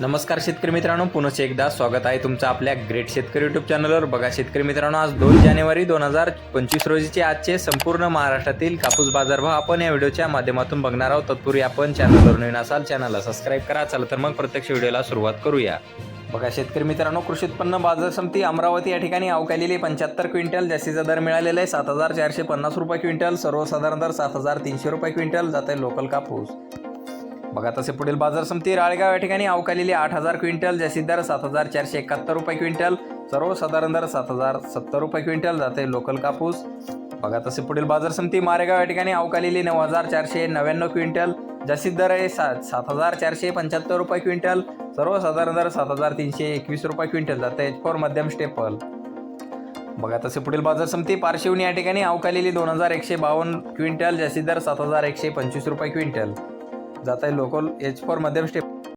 नमस्कार शेतकरी मित्रांनो पुनश्च एकदा स्वागत आहे तुमचं आपल्या ग्रेट शेतकरी युट्यूब चॅनलवर बघा शेतकरी मित्रांनो आज दोन जानेवारी दोन हजार पंचवीस रोजीचे आजचे संपूर्ण महाराष्ट्रातील कापूस बाजारभाव आपण या व्हिडिओच्या माध्यमातून बघणार आहोत. तत्पूर्वी आपण चॅनलवर नवीन असाल चॅनलला सबस्क्राईब करा. चला तर मग प्रत्यक्ष व्हिडिओला सुरुवात करूया. बघा शेतकरी मित्रांनो कृषी उत्पन्न बाजार समिती अमरावती या ठिकाणी अवकालेली पंच्याहत्तर क्विंटल जास्तीचा दर मिळालेला आहे. सात हजार चारशे पन्नास रुपये क्विंटल सर्वसाधारण दर सात हजार तीनशे रुपये क्विंटल जात आहे लोकल कापूस. बघा तसे पुढील बाजार समिती राळेगाव या ठिकाणी अवकालेली आठ हजार क्विंटल जास्तीत दर सात हजार चारशे एकाहत्तर रुपये क्विंटल सर्वसाधारण दर सात हजार सत्तर रुपये क्विंटल जाते लोकल कापूस. बघा तसे पुढील बाजार समिती मारेगाव या ठिकाणी अवकालेली नऊ हजार चारशे नव्याण्णव क्विंटल जास्तीत दर आहे सात सात हजार चारशे पंच्याहत्तर रुपये क्विंटल सर्वसाधारण दर सात हजार तीनशे एकवीस रुपये क्विंटल जाते एच फोर मध्यम स्टेपल बघा तसे पुढील बाजार समिती पारशिवनी या ठिकाणी अवकालेली दोन हजार एकशे बावन्न क्विंटल जास्तीत दर सात हजार एकशे पंचवीस रुपये क्विंटल. जात आहे लोकल एच फोर मध्यम स्टेप